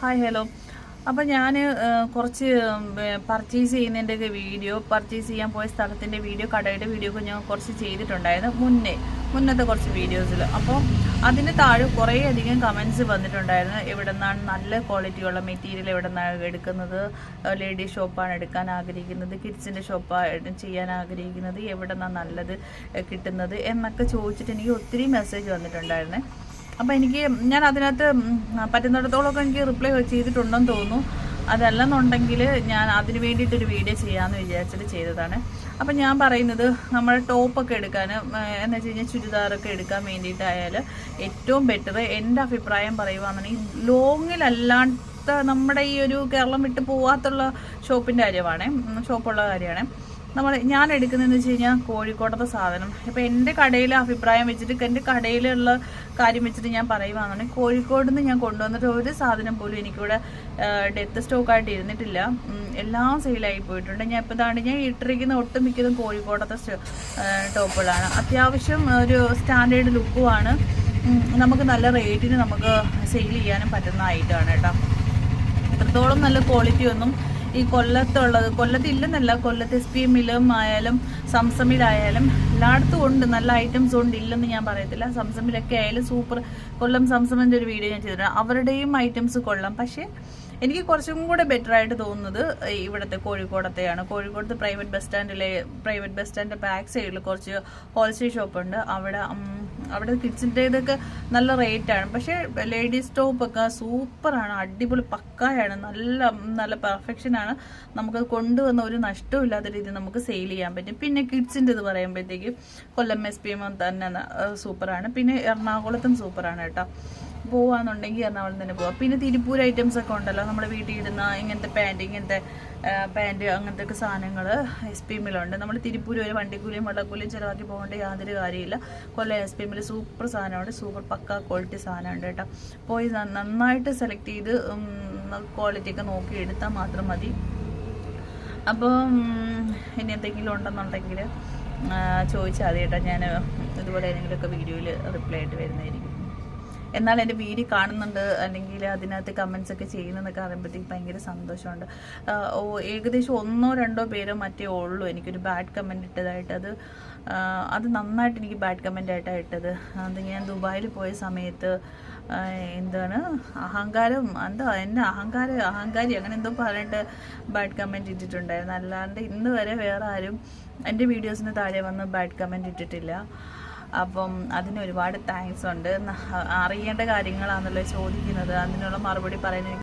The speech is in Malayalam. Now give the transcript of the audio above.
ഹായ് ഹലോ അപ്പം ഞാൻ കുറച്ച് പർച്ചേസ് ചെയ്യുന്നതിന്റെയൊക്കെ വീഡിയോ പർച്ചേസ് ചെയ്യാൻ പോയ സ്ഥലത്തിന്റെ വീഡിയോ കടയുടെ വീഡിയോ ഒക്കെ ഞാൻ കുറച്ച് ചെയ്തിട്ടുണ്ടായിരുന്നു മുന്നേ മുന്നത്തെ കുറച്ച് വീഡിയോസിൽ അപ്പോൾ അതിന് താഴെ കുറേ അധികം കമൻസ് വന്നിട്ടുണ്ടായിരുന്നു. എവിടെ നിന്നാണ് നല്ല ക്വാളിറ്റിയുള്ള മെറ്റീരിയൽ എവിടെ നിന്നാണ് എടുക്കുന്നത്? ലേഡീസ് ഷോപ്പാണ് എടുക്കാൻ ആഗ്രഹിക്കുന്നത് കിഡ്സിന്റെ ഷോപ്പാണ് ചെയ്യാൻ ആഗ്രഹിക്കുന്നത് എവിടെ നിന്നാണ് നല്ലത് കിട്ടുന്നത് എന്നൊക്കെ ചോദിച്ചിട്ട് എനിക്ക് ഒത്തിരി മെസ്സേജ് വന്നിട്ടുണ്ടായിരുന്നേ. അപ്പം എനിക്ക് ഞാൻ അതിനകത്ത് പറ്റുന്നിടത്തോളമൊക്കെ എനിക്ക് റിപ്ലൈ ചെയ്തിട്ടുണ്ടെന്ന് തോന്നുന്നു. അതല്ലെന്നുണ്ടെങ്കിൽ ഞാൻ അതിന് വേണ്ടിയിട്ടൊരു വീഡിയോ ചെയ്യാമെന്ന് വിചാരിച്ചിട്ട് ചെയ്തതാണ്. അപ്പം ഞാൻ പറയുന്നത് നമ്മൾ ടോപ്പൊക്കെ എടുക്കാൻ എന്ന് വെച്ച് കഴിഞ്ഞാൽ ചുരിദാറൊക്കെ എടുക്കാൻ വേണ്ടിയിട്ടായാൽ ഏറ്റവും ബെറ്റർ എന്റെ അഭിപ്രായം പറയുകയാണെന്നുണ്ടെങ്കിൽ ലോങ്ങിലല്ലാത്ത നമ്മുടെ ഈ ഒരു കേരളം വിട്ട് പോവാത്തുള്ള ഷോപ്പിന്റെ കാര്യമാണ് ഷോപ്പുള്ള കാര്യമാണ്. നമ്മൾ ഞാൻ എടുക്കുന്നതെന്ന് വെച്ച് കഴിഞ്ഞാൽ കോഴിക്കോടത്തെ സാധനം. ഇപ്പം എന്റെ കടയിലെ അഭിപ്രായം വെച്ചിട്ട് എന്റെ കടയിലുള്ള കാര്യം വെച്ചിട്ട് ഞാൻ പറയുവാണെന്നുണ്ടെങ്കിൽ കോഴിക്കോട് നിന്ന് ഞാൻ കൊണ്ടുവന്നിട്ട് ഒരു സാധനം പോലും എനിക്കിവിടെ ഡെത്ത് സ്റ്റോക്കായിട്ട് ഇരുന്നിട്ടില്ല. എല്ലാം സെയിലായി പോയിട്ടുണ്ട്. ഞാൻ ഇപ്പോൾ ഇതാണ് ഞാൻ ഇട്ടിരിക്കുന്ന ഒട്ടുമിക്കതും കോഴിക്കോടത്തെ ടോപ്പുകളാണ്. അത്യാവശ്യം ഒരു സ്റ്റാൻഡേർഡ് ലുക്കുമാണ് നമുക്ക് നല്ല റേറ്റിന് നമുക്ക് സെയിൽ ചെയ്യാനും പറ്റുന്ന ഐറ്റമാണ് കേട്ടോ. എത്രത്തോളം നല്ല ക്വാളിറ്റി ഒന്നും ഈ കൊല്ലത്തുള്ളത്. കൊല്ലത്ത് ഇല്ലെന്നല്ല കൊല്ലത്ത് എസ് പി എമ്മിലും ആയാലും സംസമിലായാലും എല്ലായിടത്തും ഉണ്ട് നല്ല ഐറ്റംസ് ഉണ്ട്. ഇല്ലെന്ന് ഞാൻ പറയത്തില്ല. സംസമിലൊക്കെ ആയാലും സൂപ്പർ കൊല്ലം സംസമിന്റെ ഒരു വീഡിയോ ഞാൻ ചെയ്തിട്ടുണ്ട്. അവരുടെയും ഐറ്റംസ് കൊള്ളാം. പക്ഷേ എനിക്ക് കുറച്ചും കൂടെ ബെറ്റർ ആയിട്ട് തോന്നുന്നത് ഇവിടുത്തെ കോഴിക്കോടത്തെയാണ്. കോഴിക്കോടത്ത് പ്രൈവറ്റ് ബസ് സ്റ്റാൻഡിലെ പ്രൈവറ്റ് ബസ് സ്റ്റാൻഡിന്റെ ബാക്ക് സൈഡിൽ കുറച്ച് ഹോൾസെയിൽ ഷോപ്പുണ്ട് അവിടെ അവിടെ കിഡ്സിന്റെതൊക്കെ നല്ല റേറ്റാണ് പക്ഷേ ലേഡീസ് ടോപ്പൊക്കെ സൂപ്പറാണ് അടിപൊളി പക്കായാണ്. നല്ല നല്ല പെർഫെക്ഷനാണ് നമുക്ക് കൊണ്ടുവന്ന ഒരു നഷ്ടവും ഇല്ലാത്ത രീതിയിൽ നമുക്ക് സെയിൽ ചെയ്യാൻ പറ്റും. പിന്നെ കിഡ്സിന്റെ ഇത് പറയുമ്പോഴത്തേക്ക് കൊല്ലം എസ് പി എം തന്നെ സൂപ്പറാണ് പിന്നെ എറണാകുളത്തും സൂപ്പറാണ് കേട്ടോ. പോവാന്നുണ്ടെങ്കിൽ എറണാകുളം തന്നെ പോവാം. പിന്നെ തിരുപ്പൂർ ഐറ്റംസ് ഒക്കെ ഉണ്ടല്ലോ. നമ്മുടെ വീട്ടിൽ ഇടുന്ന ഇങ്ങനത്തെ പാന്റ് ഇങ്ങനത്തെ പാന്റ് അങ്ങനത്തെ ഒക്കെ സാധനങ്ങൾ എസ് പി എമ്മിലുണ്ട് നമ്മൾ തിരുപ്പൂർ ഒരു വണ്ടിക്കൂലിയും വെള്ളക്കൂലിയും ചിലവാക്കി പോകേണ്ട യാതൊരു കാര്യമില്ല കൊല്ലം എസ് പി എമ്മിൽ സൂപ്പർ സാധനമുണ്ട്. സൂപ്പർ പക്ക ക്വാളിറ്റി സാധനമുണ്ട് കേട്ടോ. പോയി നന്നായിട്ട് സെലക്ട് ചെയ്ത് ക്വാളിറ്റി ഒക്കെ നോക്കി എടുത്താൽ മാത്രം മതി. അപ്പോൾ ഇനി എന്തെങ്കിലും ഉണ്ടെന്നുണ്ടെങ്കിൽ ചോദിച്ചാൽ കേട്ടോ. ഞാൻ ഇതുപോലെ ഏതെങ്കിലുമൊക്കെ വീഡിയോയിൽ റിപ്ലൈ ആയിട്ട് വരുന്നതായിരിക്കും. എന്നാൽ എന്റെ വീഡിയോ കാണുന്നുണ്ട്. അല്ലെങ്കിൽ അതിനകത്ത് കമൻസ് ഒക്കെ ചെയ്യുന്നതെന്നൊക്കെ അറിയുമ്പോഴത്തേക്ക് ഭയങ്കര സന്തോഷമുണ്ട്. ഓ ഏകദേശം ഒന്നോ രണ്ടോ പേരോ മറ്റേ ഉള്ളൂ. എനിക്കൊരു ബാഡ് കമന്റ് ഇട്ടതായിട്ട് അത് അത് നന്നായിട്ട് എനിക്ക് ബാഡ് കമന്റ് ആയിട്ടാണ് ഇട്ടത്. അത് ഞാൻ ദുബായിൽ പോയ സമയത്ത് എന്താണ് അഹങ്കാരം എന്താ എന്നെ അഹങ്കാര അഹങ്കാരി അങ്ങനെ എന്തോ പറഞ്ഞിട്ട് ബാഡ് കമന്റ് ഇട്ടിട്ടുണ്ടായിരുന്നു. അല്ലാണ്ട് ഇന്ന് വരെ വേറെ ആരും എന്റെ വീഡിയോസിന് താഴെ വന്ന് ബാഡ് കമന്റ് ഇട്ടിട്ടില്ല. അപ്പം അതിന് ഒരുപാട് താങ്ക്സ് ഉണ്ട് അറിയേണ്ട കാര്യങ്ങളാണല്ലോ ചോദിക്കുന്നത്. അതിനുള്ള മറുപടി പറയാൻ